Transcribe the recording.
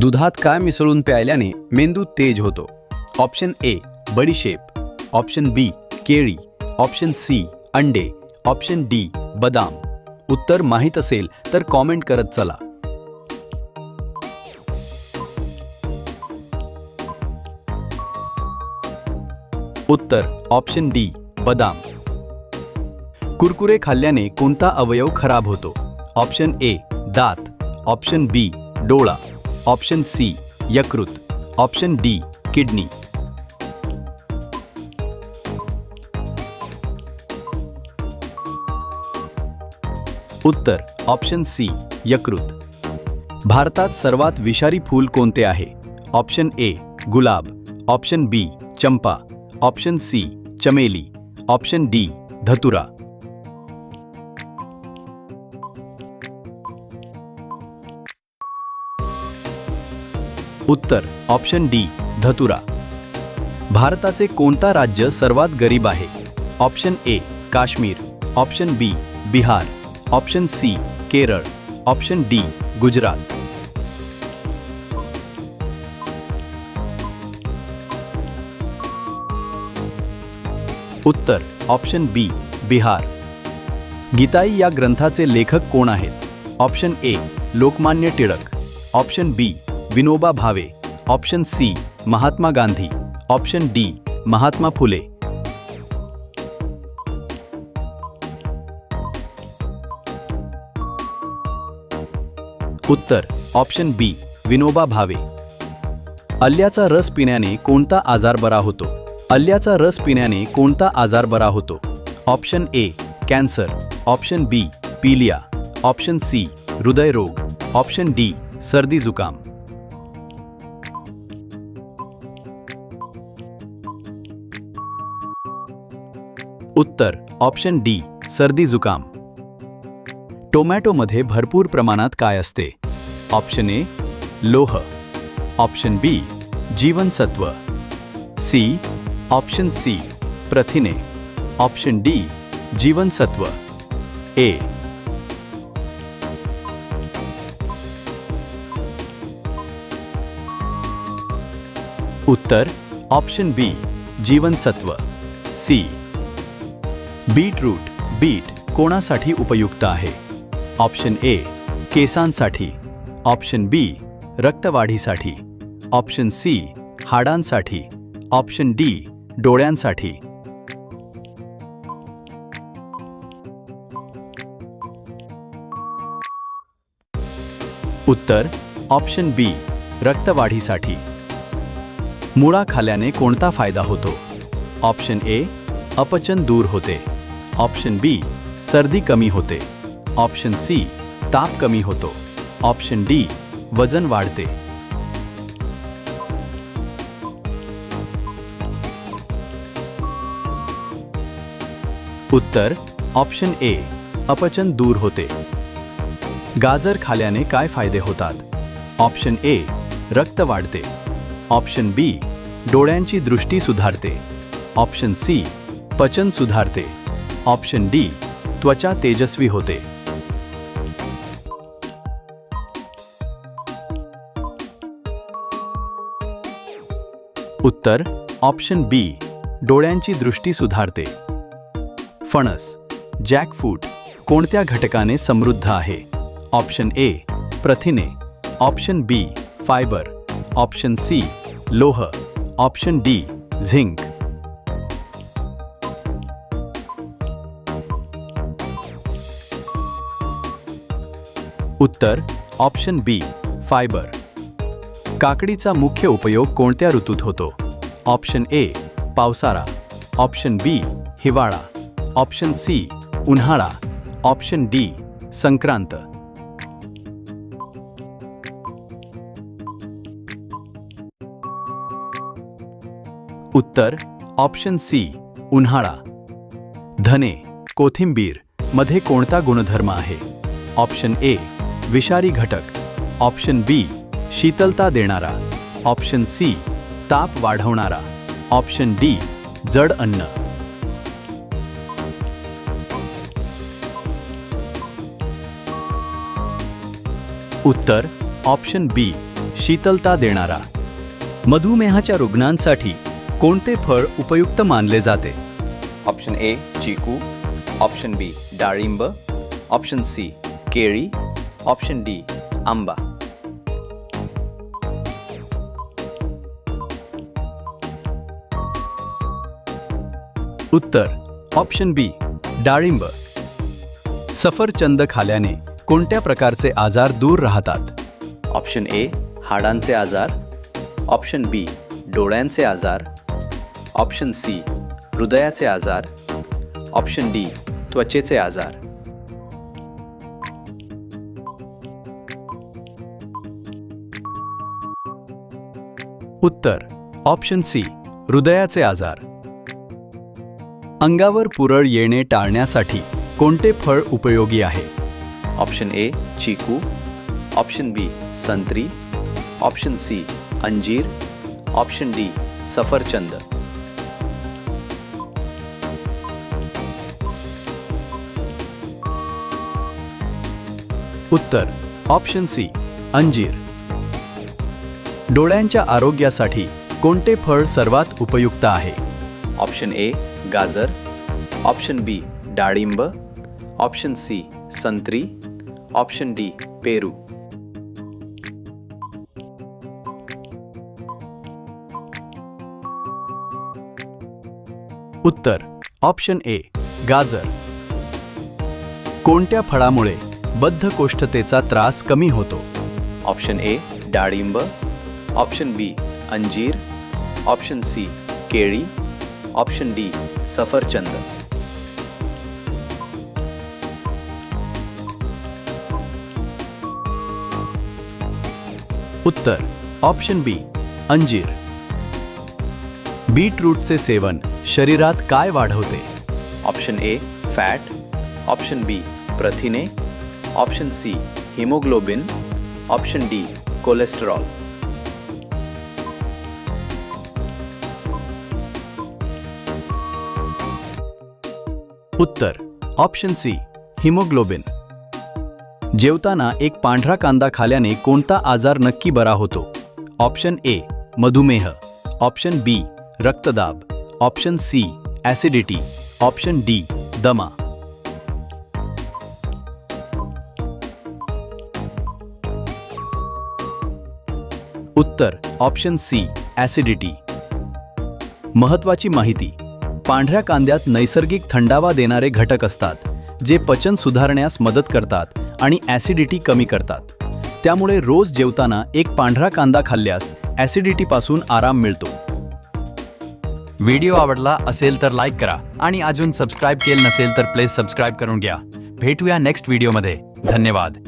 दुधात काय मिसळून प्यायल्याने मेंदू तेज होतो. ऑप्शन ए बडीशेप ऑप्शन बी केळी. ऑप्शन सी अंडे. ऑप्शन डी बदाम. उत्तर माहीत असेल तर कॉमेंट करत चला. उत्तर ऑप्शन डी बदाम. कुरकुरे खाल्ल्याने कोणता अवयव खराब होतो? ऑप्शन ए दात. ऑप्शन बी डोळा. ऑप्शन सी, यकृत। Option D, kidney. उत्तर, ऑप्शन सी, यकृत। भारतात सर्वात विषारी फूल कोणते आहे? ऑप्शन ए, गुलाब। ऑप्शन बी, चंपा। ऑप्शन सी, चमेली। ऑप्शन डी, धतुरा। उत्तर ऑप्शन डी धतुरा. भारताचे कोणता राज्य सर्वात गरीब आहे? Option A Kashmir. Option B Bihar. Option C Kerala. Option D Gujarat. Uttar option B Bihar. Gitai या ग्रंथाचे लेखक कोण आहेत? Option A Lokmanya Tilak. Option B Vinoba Bhave, option C, Mahatma Gandhi, option D, Mahatma Phule. Uttar, option B, Vinoba Bhave. अल्ल्याचा रस पिण्याने कोणता आजार बरा होतो? अल्ल्याचा रस पिण्याने कोणता आजार बरा होतो? Option A, cancer. Option B, पीलिया. ऑप्शन सी, हृदयरोग. ऑप्शन डी, सर्दी जुकाम. उत्तर ऑप्शन डी सर्दी जुकाम. टोमॅटोमध्ये भरपूर प्रमाणात काय असते? ऑप्शन ए लोह. ऑप्शन बी जीवनसत्व. सी ऑप्शन सी प्रथिने. ऑप्शन डी जीवनसत्व. ए उत्तर ऑप्शन बी जीवनसत्व. सी बीटरूट, बीट कोणासाठी उपयुक्त आहे? ऑप्शन ए, केसांसाठी. ऑप्शन बी, रक्तवाढीसाठी. ऑप्शन सी, हाडांसाठी. ऑप्शन डी, डोळ्यांसाठी. उत्तर, ऑप्शन बी, रक्तवाढीसाठी. मुळा खाल्याने कोणता फ़ायदा होतो? ऑप्शन ए, अपचन दूर होते. ऑप्शन बी, सर्दी कमी होते. ऑप्शन सी, ताप कमी होतो. ऑप्शन डी, वज़न वाढते. उत्तर, ऑप्शन ए, अपचन दूर होते. गाजर खाल्याने काय फ़ायदे होतात? ऑप्शन ए, रक्त वाढते. ऑप्शन बी, डोळ्यांची दृष्टी सुधारते. ऑप्शन सी, पचन सुधारते. ऑप्शन डी, त्वचा तेजस्वी होते. उत्तर, ऑप्शन बी, डोळ्यांची दृष्टी सुधारते. फणस, जॅकफ्रूट, कोणत्या घटकाने समृद्ध आहे? ऑप्शन ए, प्रथिने. Option B, fibre. Option C, लोह. Option D, zinc. उत्तर ऑप्शन बी फायबर काकडीचा मुख्य उपयोग कोणत्या ऋतूत होतो? ऑप्शन ए पावसाळा. ऑप्शन बी हिवाळा. ऑप्शन सी उन्हाळा. Option D Sankrant. उत्तर ऑप्शन सी उन्हाळा. धने कोथिंबीरमध्ये कोणता गुणधर्म आहे? ऑप्शन ए विषारी घटक. ऑप्शन बी शीतलता देणारा. ऑप्शन सी ताप वाढवणारा. ऑप्शन डी जड अन्न. उत्तर ऑप्शन बी शीतलता देणारा. मधुमेहाच्या रुग्णांसाठी कोणते फळ उपयुक्त मानले जाते? ऑप्शन ए चिकू. ऑप्शन बी डाळिंब. ऑप्शन सी केळी. ऑप्शन डी आंबा. उत्तर ऑप्शन बी डाळिंब. सफरचंद खाल्याने कोणत्या प्रकारचे आजार दूर राहतात? ऑप्शन ए हाडांचे आजार. ऑप्शन बी डोळ्यांचे आजार. ऑप्शन सी हृदयाचे आजार. ऑप्शन डी त्वचेचे आजार. उत्तर ऑप्शन सी हृदयाचे आजार. अंगावर पुरळ येणे टाळण्यासाठी कोणते फळ उपयोगी आहे? ऑप्शन ए चिकू. ऑप्शन बी संत्री. ऑप्शन सी अंजीर. ऑप्शन डी सफरचंद. उत्तर ऑप्शन सी अंजीर. डोळ्यांच्या आरोग्यासाठी कोणते फळ सर्वात उपयुक्त आहे? ऑप्शन ए गाजर. ऑप्शन बी डाळिंब. ऑप्शन सी संत्री. ऑप्शन डी पेरू. उत्तर ऑप्शन ए गाजर. कोणत्या फळामुळे बद्धकोष्ठतेचा त्रास कमी होतो? ऑप्शन ए डाळिंब. ऑप्शन बी अंजीर ऑप्शन सी केळी ऑप्शन डी सफरचंद. उत्तर ऑप्शन बी अंजीर. बीटरूटचे सेवन शरीरात काय वाढवते? Option A fat. Option B प्रथिने. Option C haemoglobin. Option D cholesterol. उत्तर ऑप्शन सी हिमोग्लोबिन जेवताना एक पांढरा कांदा खाल्याने कोणता आजार नक्की बरा होतो? ऑप्शन ए मधुमेह. ऑप्शन बी रक्तदाब. Option C acidity option D दमा. उत्तर ऑप्शन सी ॲसिडिटी महत्वाची माहिती. पांढऱ्या कांद्यात नैसर्गिक थंडावा देणारे घटक असतात जे पचन सुधारण्यास मदत करतात आणि ॲसिडिटी कमी करतात. त्यामुळे रोज जेवताना एक पांढरा कांदा खाल्ल्यास ॲसिडिटीपासून आराम मिळतो. व्हिडिओ आवडला असेल तर लाईक करा आणि अजून सबस्क्राईब केलं नसेल तर प्लीज सबस्क्राईब करून घ्या. भेटूया नेक्स्ट व्हिडिओमध्ये. धन्यवाद.